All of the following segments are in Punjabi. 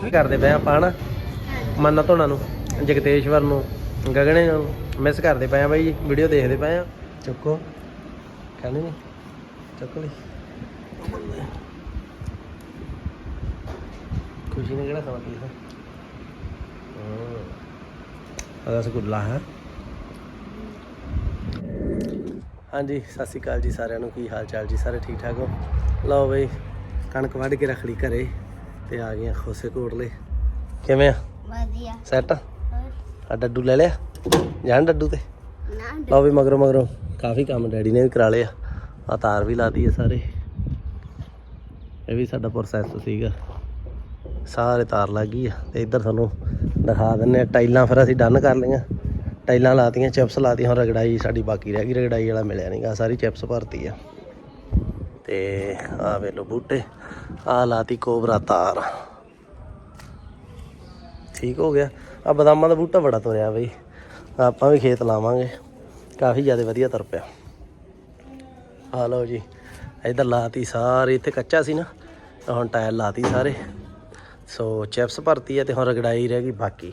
ਕੀ ਕਰਦੇ ਪਏ ਆਪਾਂ, ਹਨਾ? ਮੰਨਾ ਧੋਣਾ ਨੂੰ, ਜਗਤੇਸ਼ਵਰ ਨੂੰ, ਗਗਨੇ ਨੂੰ ਮਿਸ ਕਰਦੇ ਪਏ ਆ ਬਾਈ ਵੀਡੀਓ ਦੇਖਦੇ ਪਏ ਆ। ਚੁੱਕੋ। ਕਹਿੰਦੇ ਨਹੀਂ ਚੁੱਕ ਲਈ। ਖੁਸ਼ੀ ਨੇ ਕਿਹੜਾ ਖਾਣਾ ਪੀਆ ਹਾਂ। ਰਸਗੁੱਲਾ ਹੈ? ਹਾਂਜੀ ਸਤਿ ਸ਼੍ਰੀ ਅਕਾਲ ਜੀ ਸਾਰਿਆਂ ਨੂੰ। ਕੀ ਹਾਲ ਚਾਲ ਜੀ? ਸਾਰੇ ਠੀਕ ਠਾਕ ਹੋ? ਲਓ ਬਈ ਕਣਕ ਵੱਢ ਕੇ ਰੱਖ ਲਈ ਘਰੇ ਤੇ ਆ ਗਈਆਂ ਖੋਸੇ ਕੋਟਲੇ ਕਿਵੇਂ ਆ? ਵਧੀਆ। ਸੈੱਟ ਆ? ਡੱਡੂ ਲੈ ਲਿਆ? ਜਾਣ ਡੱਡੂ ਤੇ? ਲਓ ਵੀ ਮਗਰੋਂ ਮਗਰੋਂ ਕਾਫੀ ਕੰਮ ਡੈਡੀ ਨੇ ਵੀ ਕਰਾ ਲਿਆ ਆ। ਤਾਰ ਵੀ ਲਾ ਦਈਏ ਸਾਰੇ। ਇਹ ਵੀ ਸਾਡਾ ਪ੍ਰੋਸੈਸ ਸੀਗਾ। ਸਾਰੇ ਤਾਰ ਲੱਗ ਗਈ ਆ ਤੇ ਇੱਧਰ ਤੁਹਾਨੂੰ ਦਿਖਾ ਦਿੰਨੇ ਆ। ਟਾਈਲਾਂ ਫਿਰ ਅਸੀਂ ਡਨ ਕਰ ਲਈਆਂ। ਟਾਈਲਾਂ ਲਾਤੀਆਂ ਚਿਪਸ ਲਾਤੀਆਂ, ਹੁਣ ਰਗੜਾਈ ਸਾਡੀ ਬਾਕੀ ਰਹਿ ਗਈ, ਰਗੜਾਈ ਵਾਲਾ ਮਿਲਿਆ ਨਹੀਂਗਾ ਸਾਰੀ ਚਿਪਸ ਭਰਤੀ ਆ। ਤੇ ਆ ਵੇ ਲੋ ਬੂਟੇ, ਆ ਲਾਤੀ ਕੋਬਰਾ ਤਾਰ। ਠੀਕ ਹੋ ਗਿਆ। ਆ ਬਦਾਮਾਂ ਦਾ ਬੂਟਾ ਬੜਾ ਤੁਰਿਆ ਬਈ। ਆਪਾਂ ਵੀ ਖੇਤ ਲਾਵਾਂਗੇ। ਕਾਫੀ ਜ਼ਿਆਦਾ ਵਧੀਆ ਤੁਰ ਪਿਆ। ਆ ਲਓ ਜੀ, ਇਧਰ ਲਾਤੀ ਸਾਰੇ, ਇੱਥੇ ਕੱਚਾ ਸੀ ਨਾ ਹੁਣ ਟਾਇਲ ਲਾਤੀ ਸਾਰੇ। ਸੋ ਚਿਪਸ ਭਰਤੀ ਹੈ ਤੇ ਹੁਣ ਰਗੜਾਈ ਰਹਿ ਗਈ ਬਾਕੀ।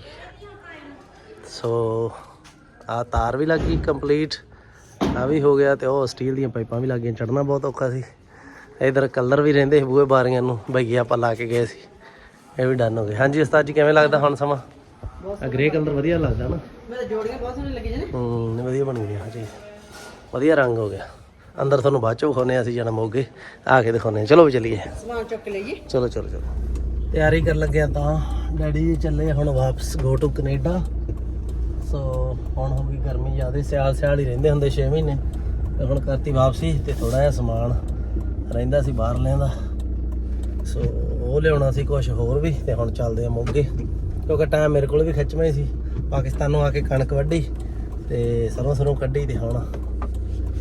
ਸੋ ਆ ਤਾਰ ਵੀ ਲੱਗ ਗਈ ਕੰਪਲੀਟ ਆ ਵੀ ਹੋ ਗਿਆ ਤੇ ਉਹ ਸਟੀਲ ਦੀਆਂ ਪਾਈਪਾਂ ਵੀ ਲੱਗ ਗਈਆਂ ਚੜਨਾ ਬਹੁਤ ਔਖਾ ਸੀ। ਇਧਰ ਕਲਰ ਵੀ ਰਹਿੰਦੇ ਸੀ ਬੂਹੇ ਬਾਰੀਆਂ ਨੂੰ ਬਈਏ ਆਪਾਂ ਲਾ ਕੇ ਗਏ ਸੀ। ਇਹ ਵੀ ਡਨ ਹੋ ਗਏ। ਹਾਂਜੀ ਉਸਤਾਦ ਜੀ ਕਿਵੇਂ ਲੱਗਦਾ ਹੁਣ ਸਮਾਂ? ਆ ਗ੍ਰੇ ਕਲਰ ਵਧੀਆ ਲੱਗਦਾ ਨਾ। ਮੇਰੇ ਜੋੜੀਆਂ ਬਹੁਤ ਸੋਹਣੀਆਂ ਲੱਗੀਆਂ ਨੇ। ਹੂੰ ਵਧੀਆ ਬਣ ਗਈਆਂ ਜੀ ਵਧੀਆ ਰੰਗ ਹੋ ਗਿਆ। ਅੰਦਰ ਤੁਹਾਨੂੰ ਬਾਅਦ ਚੋਂ ਵਿਖਾਉਂਦੇ ਹਾਂ ਅਸੀਂ ਜਾਣਾ ਮੋਗੇ ਆ ਕੇ ਦਿਖਾਉਂਦੇ ਹਾਂ। ਚਲੋ ਵੀ ਚੱਲੀਏ। ਸਮਾਨ ਚੁੱਕ ਲਈਏ। ਚਲੋ ਚਲੋ ਚਲੋ। ਤਿਆਰੀ ਕਰਨ ਲੱਗਿਆ ਤਾਂ ਡੈਡੀ ਜੀ ਚੱਲੇ ਹੁਣ ਵਾਪਸ ਗੋ ਟੂ ਕੈਨੇਡਾ। ਸੋ ਹੁਣ ਹੋ ਗਈ ਗਰਮੀ ਜ਼ਿਆਦਾ, ਸਿਆਲ ਸਿਆਲ ਹੀ ਰਹਿੰਦੇ ਹੁੰਦੇ 6 ਮਹੀਨੇ। ਤੇ ਹੁਣ ਕਰਤੀ ਵਾਪਸੀ ਤੇ ਥੋੜਾ ਜਿਹਾ ਸਮਾਨ ਰਹਿੰਦਾ ਸੀ ਬਾਹਰ ਲਿਆਂਦਾ ਸੋ ਉਹ ਲਿਆਉਣਾ ਸੀ ਕੁਝ ਹੋਰ ਵੀ ਤੇ ਹੁਣ ਚੱਲਦੇ ਆ ਮੋਗੇ। ਕਿਉਂਕਿ ਟਾਈਮ ਮੇਰੇ ਕੋਲ ਵੀ ਖਿੱਚਵੇਂ ਸੀ। ਪਾਕਿਸਤਾਨੋਂ ਆ ਕੇ ਕਣਕ ਵੱਢੀ ਤੇ ਸਰੋਂ ਸਰੋਂ ਕੱਢੀ ਤੇ ਹੁਣ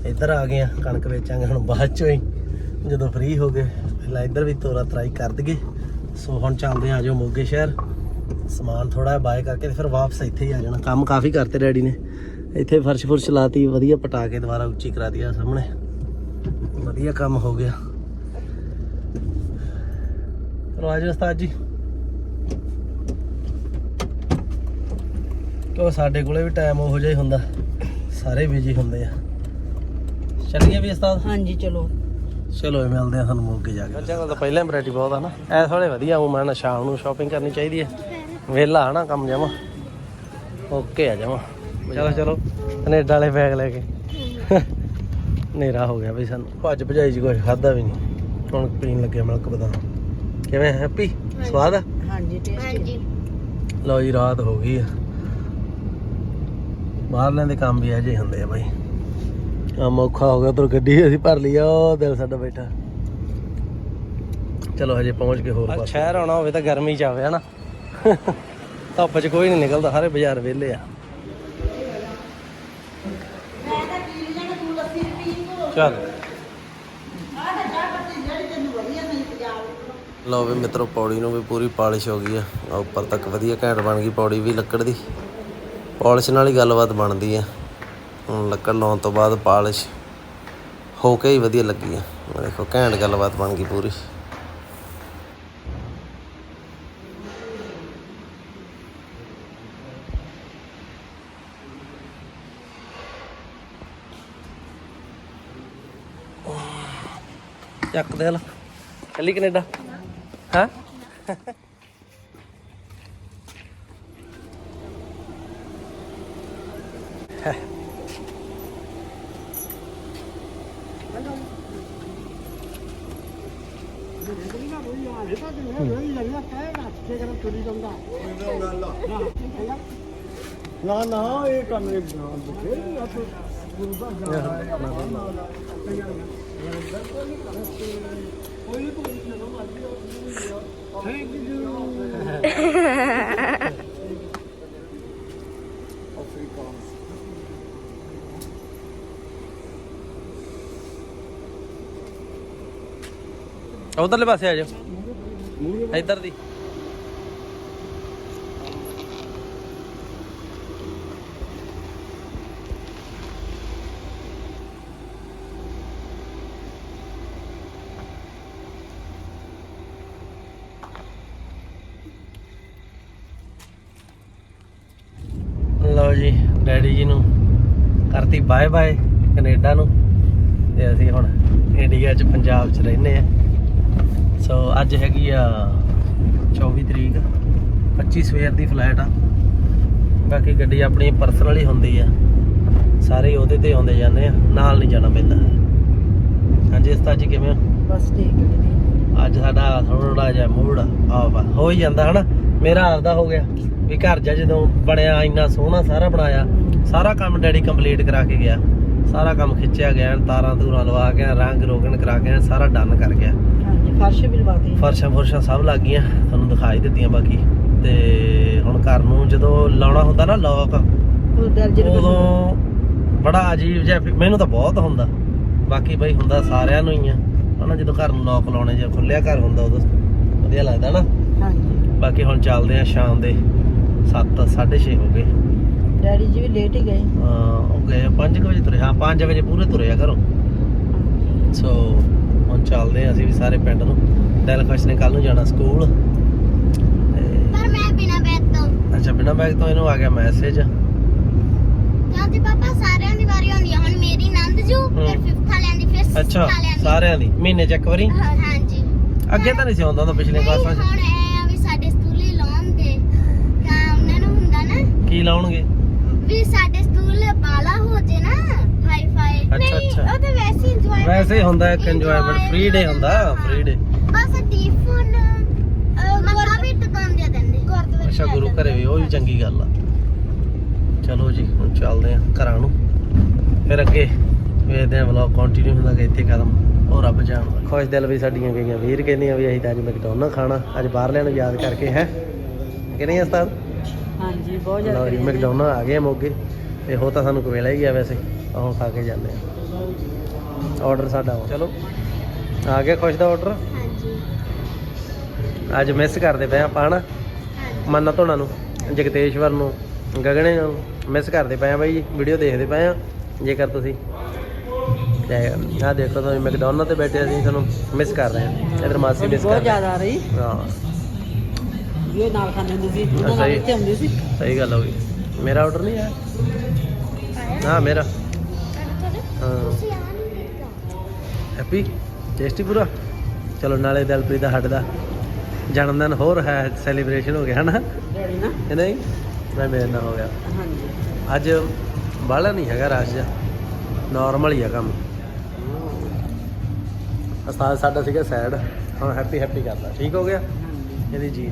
ਇੱਧਰ ਆ ਗਏ ਆ, ਕਣਕ ਵੇਚਾਂਗੇ ਹੁਣ ਬਾਅਦ ਚੋਂ ਹੀ। ਜਦੋਂ ਫ੍ਰੀ ਹੋ ਗਏ, ਪਹਿਲਾਂ ਇੱਧਰ ਵੀ ਤੋਰਾ ਤਰਾਈ ਕਰ ਦਈਏ। ਸੋ ਹੁਣ ਚੱਲਦੇ ਆ ਜਾਓ ਮੋਗੇ ਸ਼ਹਿਰ। ਸਮਾਨ ਥੋੜਾ ਬਾਏ ਕਰਕੇ ਤੇ ਫਿਰ ਵਾਪਸ ਇੱਥੇ ਹੀ ਆ ਜਾਣਾ। ਕੰਮ ਕਾਫੀ ਕਰਤੇ ਡੈਡੀ ਨੇ। ਇੱਥੇ ਫਰਸ਼ ਫੁਰਸ਼ ਲਾਤੀ ਵਧੀਆ ਪਟਾ ਕੇ ਦੁਬਾਰਾ ਉੱਚੀ ਕਰਾ ਦਿਆ ਸਾਹਮਣੇ। ਵਧੀਆ ਕੰਮ ਹੋ ਗਿਆ। ਜਾਓ ਉਸਤਾਦ ਜੀ। ਕਿਉਂ ਸਾਡੇ ਕੋਲੇ ਵੀ ਟਾਈਮ ਉਹੋ ਜਿਹਾ ਹੀ ਹੁੰਦਾ। ਸਾਰੇ ਬਿਜ਼ੀ ਹੁੰਦੇ ਆ। ਚੱਲੀਏ ਵੀ ਉਸਤਾਦ? ਹਾਂਜੀ ਚਲੋ। ਚਲੋ ਮਿਲਦੇ ਆ ਤੁਹਾਨੂੰ ਮੋਗੇ ਜਾ ਕੇ। ਕੋਲ ਤਾਂ ਪਹਿਲਾਂ ਵੈਰਾਈਟੀ ਬਹੁਤ ਆ ਨਾ। ਐਸ ਵੇਲੇ ਵਧੀਆ ਉਹ ਮੈਂ ਨਾ ਸ਼ਾਮ ਨੂੰ ਸ਼ਾਪਿੰਗ ਕਰਨੀ ਚਾਹੀਦੀ ਹੈ। ਵਿਹਲਾ ਹਨਾ ਕੰਮ ਜਾਵਾਂ ਓਕੇ ਆ ਜਾਵਾਂ ਚਲੋ ਚਲੋ। ਕੈਨੇਡਾ ਵਾਲੇ ਬੈਗ ਲੈ ਕੇ। ਹਨੇਰਾ ਹੋ ਗਿਆ ਬਈ ਸਾਨੂੰ। ਭੱਜ ਭਜਾਈ ਚ ਕੁਝ ਖਾਦਾ ਵੀ ਨਹੀਂ। ਹੁਣ ਪੀਣ ਲੱਗਿਆ ਮਿਲਕ ਬਦਾਮ। ਕਿਵੇਂ ਹੈਪੀ ਸਵਾਦ ਆ? ਹਾਂਜੀ ਟੇਸਟੀ ਹਾਂਜੀ। ਲਓ ਜੀ ਰਾਤ ਹੋ ਗਈ ਆ। ਬਾਹਰਲਿਆਂ ਦੇ ਕੰਮ ਵੀ ਇਹੋ ਜਿਹੇ ਹੁੰਦੇ ਆ ਬਾਈ। ਕੰਮ ਔਖਾ ਹੋ ਗਿਆ ਉਧਰ ਗੱਡੀ ਅਸੀਂ ਭਰ ਲਈ ਆ ਉਹ ਦਿਲ ਸਾਡਾ ਬੈਠਾ। ਚਲੋ ਹਜੇ ਪਹੁੰਚ ਕੇ ਹੋਰ ਪਾਸੇ। ਸ਼ਹਿਰ ਆਉਣਾ ਹੋਵੇ ਤਾਂ ਗਰਮੀ ਚ ਆਵੇ ਹਨਾ। ਧੁੱਪ ਚ ਕੋਈ ਨਹੀਂ ਨਿਕਲਦਾ ਸਾਰੇ ਬਾਜ਼ਾਰ ਵਿਹਲੇ ਆ। ਚੱਲ। ਲਓ ਵੀ ਮਿੱਤਰੋ ਪੌੜੀ ਨੂੰ ਵੀ ਪੂਰੀ ਪਾਲਿਸ਼ ਹੋ ਗਈ ਆ। ਉੱਪਰ ਤੱਕ ਵਧੀਆ ਘੈਂਟ ਬਣ ਗਈ ਪੌੜੀ ਵੀ ਲੱਕੜ ਦੀ। ਪਾਲਿਸ਼ ਨਾਲ ਹੀ ਗੱਲਬਾਤ ਬਣਦੀ ਆ। ਹੁਣ ਲੱਕੜ ਲਾਉਣ ਤੋਂ ਬਾਅਦ ਪਾਲਿਸ਼ ਹੋ ਕੇ ਹੀ ਵਧੀਆ ਲੱਗੀ ਆ। ਦੇਖੋ ਘੈਂਟ ਗੱਲਬਾਤ ਬਣ ਗਈ ਪੂਰੀ। ਚੱਕ ਦੇ ਲ। ਚੱਲੀ ਕੈਨੇਡਾ? ਹਾਂ? ਨਾ ਨਾ ਇਹ ਕੰਮ ਇਹ ਨਾ ਬਥੇਰੀ ਆ ਤੂੰ ਗੁਰੂ ਦਾ ਥੈਂਕ ਯੂ ਉਧਰਲੇ ਪਾਸੇ ਆ ਜਾਓ। ਇੱਧਰ ਦੀ। ਡੈਡੀ ਜੀ ਨੂੰ ਕਰਤੀ ਬਾਏ ਬਾਏ ਕੈਨੇਡਾ ਨੂੰ ਤੇ ਅਸੀਂ ਹੁਣ ਇੰਡੀਆ 'ਚ ਪੰਜਾਬ 'ਚ ਰਹਿੰਦੇ ਆ। ਸੋ ਅੱਜ ਹੈਗੀ ਆ 24 ਤਰੀਕ 25 ਸਵੇਰ ਦੀ ਫਲਾਈਟ ਆ। ਬਾਕੀ ਗੱਡੀ ਆਪਣੀ ਪਰਸਨਲ ਹੀ ਹੁੰਦੀ ਆ। ਸਾਰੇ ਉਹਦੇ ਤੇ ਆਉਂਦੇ ਜਾਂਦੇ ਆ ਨਾਲ ਨਹੀਂ ਜਾਣਾ ਪੈਂਦਾ। ਹਾਂਜੀ ਉਸਤਾਦ ਜੀ ਕਿਵੇਂ ਹੋ? ਬਸ ਠੀਕ ਹੈ ਅੱਜ ਸਾਡਾ ਥੋੜਾ ਜਿਹਾ ਮੂਡ ਆਫ ਹੋ ਹੀ ਜਾਂਦਾ ਹਨਾ? ਮੇਰਾ ਆਪਦਾ ਹੋ ਗਿਆ ਵੀ ਘਰ ਜਾ ਜਦੋਂ ਬਣਿਆ ਇੰਨਾ ਸੋਹਣਾ ਸਾਰਾ ਬਣਾਇਆ ਸਾਰਾ ਕੰਮ ਡੈਡੀ ਕੰਪਲੀਟ ਕਰਾ ਕੇ ਗਿਆ। ਸਾਰਾ ਕੰਮ ਖਿੱਚਿਆ ਗਿਆ ਤਾਰਾਂ ਤੂਰਾਂ ਲਵਾ ਕੇ ਰੰਗ ਰੋਗਨ ਕਰਾ ਕੇ ਸਾਰਾ ਡਨ ਕਰ ਗਿਆ। ਹਾਂਜੀ ਫਰਸ਼ ਵੀ ਲਵਾਤੀ ਫਰਸ਼ਾਂ ਫੁਰਸ਼ਾਂ ਸਭ ਲੱਗ ਗਈਆਂ ਤੁਹਾਨੂੰ ਦਿਖਾਈ ਦਿੱਤੀਆਂ ਬਾਕੀ। ਤੇ ਹੁਣ ਘਰ ਨੂੰ ਜਦੋਂ ਲਾਉਣਾ ਹੁੰਦਾ ਨਾ ਲੋਕ ਉਦੋਂ ਬੜਾ ਅਜੀਬ ਜਿਹਾ ਮੈਨੂੰ ਤਾਂ ਬਹੁਤ ਹੁੰਦਾ। ਬਾਕੀ ਬਈ ਹੁੰਦਾ ਸਾਰਿਆਂ ਨੂੰ ਹੀ ਆ। ਹਨਾ ਜਦੋਂ ਘਰ ਨੂੰ ਲੋਕ ਲਾਉਣੇ ਜਾਂ ਖੁੱਲਿਆ ਘਰ ਹੁੰਦਾ ਉਦੋਂ ਵਧੀਆ ਲੱਗਦਾ ਨਾ। ਹਾਂਜੀ। ਬਾਕੀ ਹੁਣ ਚੱਲਦੇ ਆ ਸ਼ਾਮ ਦੇ 7 6:30 ਹੋ ਗਏ। ਡੈਡੀ ਜੀ ਵੀ ਲੇਟ ਹੀ ਗਏ। ਹਾਂ ਉਹ ਗਏ 5 ਵਜੇ ਤੁਰੇ ਹਾਂ 5 ਵਜੇ ਪੂਰੇ ਤੁਰੇ ਆ ਘਰੋਂ। ਸੋ ਹੁਣ ਚੱਲਦੇ ਆ ਅਸੀਂ ਵੀ ਸਾਰੇ ਪਿੰਡ ਨੂੰ। ਦਿਲ ਖੁਸ਼ ਨੇ ਕੱਲ ਨੂੰ ਜਾਣਾ ਸਕੂਲ। ਤੇ ਪਰ ਮੈਂ ਬਿਨਾ ਬੈਠ ਤੋਂ। ਅੱਛਾ ਬਿਨਾ ਬੈਗ ਤੋਂ ਇਹਨੂੰ ਆ ਗਿਆ ਮੈਸੇਜ ਕਿਉਂਕਿ ਪਾਪਾ ਸਾਰਿਆਂ ਦੀ ਵਾਰੀ ਆਉਂਦੀ ਆ। ਹੁਣ ਮੇਰੀ ਨੰਦ ਜੂ ਫਿਰ ਹਮ। 5th ਵਾਲਿਆਂ ਦੀ ਫਿਰ 6th ਅੱਛਾ ਵਾਲਿਆਂ ਦੀ ਸਾਰਿਆਂ ਦੀ। ਮਹੀਨੇ ਚ ਇੱਕ ਵਾਰੀ? ਹਾਂ- ਹਾਂਜੀ। ਅੱਗੇ ਤਾਂ ਨਹੀਂ ਸੀ ਆਉਂਦਾ ਹੁੰਦਾ ਪਿਛਲੇ ਕਲਾਸਾਂ 'ਚ। ਹੁਣ ਇਹ ਕੀ ਲਾਉਣਗੇ? ਵੀ ਸਾਡੇ ਸਕੂਲ ਬਾਲਾ ਹੋ ਜੇ ਨਾ ਹਾਈ ਫਾਈ ਅੱਛਾ, ਨਹੀਂ ਅੱਛਾ। ਉਹ ਤਾਂ ਵੈਸੇ ਹੀ enjoyment ਵੈਸੇ ਹੀ ਹੁੰਦਾ ਇੱਕ ਇੰਜੋਇਮੈਂਟ ਫ੍ਰੀ ਡੇ ਹੁੰਦਾ। ਫ੍ਰੀ ਡੇ ਬਸ ਟੀਫਨ ਮੱਥਾ ਵੀ ਟਿਕਾਉਂਦੇ ਦਿੰਦੇ ਗੁਰਦੁਆਰੇ ਅੱਛਾ ਗੁਰੂ ਘਰੇ ਵੀ ਉਹ ਵੀ ਚੰਗੀ ਗੱਲ ਆ। ਚਲੋ ਜੀ ਹੁਣ ਚੱਲਦੇ ਆ ਘਰਾਂ ਨੂੰ। ਫਿਰ ਅੱਗੇ ਵੇਖਦੇ ਆ ਵਲੌਗ ਕੰਟੀਨਿਊ ਹੁੰਦਾ ਕਿ ਇੱਥੇ ਕਦਮ ਉਹ ਰੱਬ ਜਾਣਦਾ ਖੁਸ਼ ਦਿਲ ਵੀ ਸਾਡੀਆਂ ਗਈਆਂ। ਵੀਰ ਕਹਿੰਦੀਆਂ ਵੀ ਅਸੀਂ ਤਾਂ ਅੱਜ ਮੈਕਡੋਨਲਡ ਖਾਣਾ ਅੱਜ ਬਾਹਰਲਿਆਂ ਨੂੰ ਯਾਦ ਕਰਕੇ ਹੈ? ਕਿ ਨਹੀਂ ਉਸਤਾਦ? ਹਾਂਜੀ ਬਹੁਤ ਲਓ ਜ਼ਿਆਦਾ ਜੀ ਮੈਕਡੋਨਲਡ ਆ ਗਏ ਆ ਮੋਗੇ। ਤੇ ਹੋ ਤਾਂ ਸਾਨੂੰ ਕੋਵੇਲਾ ਹੀ ਗਿਆ ਵੈਸੇ ਆਹ ਖਾ ਕੇ ਜਾਂਦੇ ਆ। ਆਰਡਰ ਸਾਡਾ ਵਾ। ਚਲੋ। ਆ ਗਿਆ ਖੁਸ਼ ਦਾ ਆਰਡਰ ਹਾਂਜੀ। ਅੱਜ ਮਿਸ ਕਰਦੇ ਪਏ ਆਪਾਂ ਹਨਾ? ਹਾਂਜੀ। ਮੰਨਤ ਹੋਣਾ ਨੂੰ ਜਗਤੇਸ਼ਵਰ ਨੂੰ ਗਗਨੇ ਨੂੰ ਮਿਸ ਕਰਦੇ ਪਏ ਆ ਬਾਈ ਵੀਡੀਓ ਦੇਖਦੇ ਪਏ ਆ। ਜੇਕਰ ਤੁਸੀਂ ਤੇ ਆਹ ਦੇਖੋ ਤੁਸੀਂ ਮੈਕਡੋਨਲਡ ਤੇ ਬੈਠੇ ਅਸੀਂ ਤੁਹਾਨੂੰ ਮਿਸ ਕਰ ਰਹੇ ਹਾਂ ਇਧਰ ਮਾਸੀ ਮਿਸ ਕਰ ਬਹੁਤ ਰਹੀ। ਜ਼ਿਆਦਾ ਆ ਰਹੀ। ਹਾਂ। ਇਹ ਨਾਲ ਖਾਂਦੇ ਹੁੰਦੇ ਸੀ ਉਹਨਾਂ ਨਾਲ ਸਹੀ। ਇੱਥੇ ਹੁੰਦੇ ਸੀ। ਸਹੀ ਗੱਲ ਹੋ ਗਈ ਮੇਰਾ ਆਰਡਰ ਨਹੀਂ ਆਇਆ। ਹਾਂ ਮੇਰਾ। ਹਾਂ। ਤੁਸੀਂ ਆ ਨਹੀਂ ਦਿੱਤਾ। ਹੈਪੀ ਟੇਸਟੀ ਪੂਰਾ? ਚਲੋ ਨਾਲੇ ਦਿਲਪ੍ਰੀਤ ਦਾ ਹੱਡ ਦਾ ਜਨਮ ਦਿਨ ਹੋਰ ਹੈ ਸੈਲੀਬ੍ਰੇਸ਼ਨ ਹੋ ਗਿਆ ਹਨਾ? ਡੈਡੀ ਨਾ? ਕਿ ਨਹੀਂ? ਮੈਂ ਮੇਰੇ ਨਾਲ ਹੋ ਗਿਆ। ਹਾਂਜੀ। ਅੱਜ ਬਾਹਲਾ ਨਹੀਂ ਹੈਗਾ ਰਸ਼ ਜਿਹਾ। ਨਾਰਮਲ ਹੀ ਆ ਕੰਮ। ਉਸਤਾਦ ਸਾਡਾ ਸੀਗਾ ਸੈਡ ਹੁਣ ਹੈਪੀ ਹੈਪੀ ਕਰਦਾ। ਠੀਕ ਹੋ ਗਿਆ? ਇਹਦੀ ਜੀ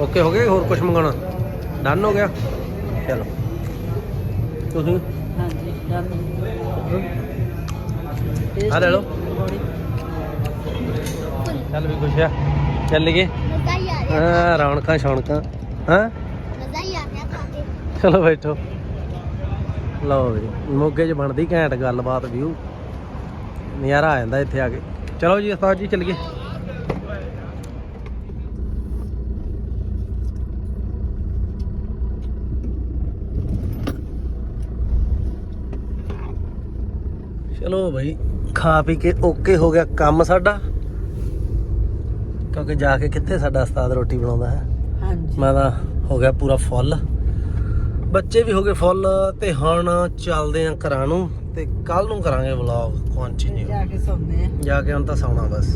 ਓਕੇ ਹੋ ਗਿਆ ਹੋਰ ਕੁਝ ਮੰਗਾਉਣਾ? ਡਨ ਹੋ ਗਿਆ? ਚਲੋ। ਤੁਸੀਂ? ਹਾਂਜੀ ਡਨ ਆ ਲੈ ਲਓ। ਚੱਲ ਵੀ ਖੁਸ਼ ਆ। ਚੱਲੀਏ। ਮਜ਼ਾ ਹੀ ਆ ਰਿਹਾ। ਹਾਂ ਰੌਣਕਾਂ ਸ਼ੌਣਕਾਂ। ਹਾਂ? ਮਜ਼ਾ ਹੀ ਆ ਰਿਹਾ ਖਾ ਕੇ। ਚਲੋ ਬੈਠੋ। ਲਓ ਵੀ ਮੋਗੇ 'ਚ ਬਣਦੀ ਘੈਂਟ ਗੱਲਬਾਤ ਵਿਊ ਨਜ਼ਾਰਾ ਆ ਜਾਂਦਾ ਇੱਥੇ ਆ ਕੇ। ਚਲੋ ਜੀ ਉਸਤਾਦ ਜੀ ਚੱਲੀਏ। ਚਲੋ ਭਾਈ ਖਾ ਪੀ ਕੇ ਓਕੇ ਹੋ ਗਿਆ ਕੰਮ ਸਾਡਾ। ਕਿਉਂਕਿ ਜਾ ਕੇ ਕਿੱਥੇ ਸਾਡਾ ਉਸਤਾਦ ਰੋਟੀ ਬਣਾਉਂਦਾ ਹੈ? ਹਾਂਜੀ। ਮੈਂ ਤਾਂ ਹੋ ਗਿਆ ਪੂਰਾ ਫੁੱਲ। ਬੱਚੇ ਵੀ ਹੋ ਗਏ ਫੁੱਲ ਤੇ ਹੁਣ ਚੱਲਦੇ ਆਂ ਘਰਾਂ ਨੂੰ ਤੇ ਕੱਲ ਨੂੰ ਕਰਾਂਗੇ ਵਲੌਗ ਕੰਟੀਨਿਊ ਜਾ ਕੇ ਸੌਂਦੇ ਆ ਜਾ ਕੇ ਹੁਣ ਤਾਂ ਸੌਣਾ ਬਸ।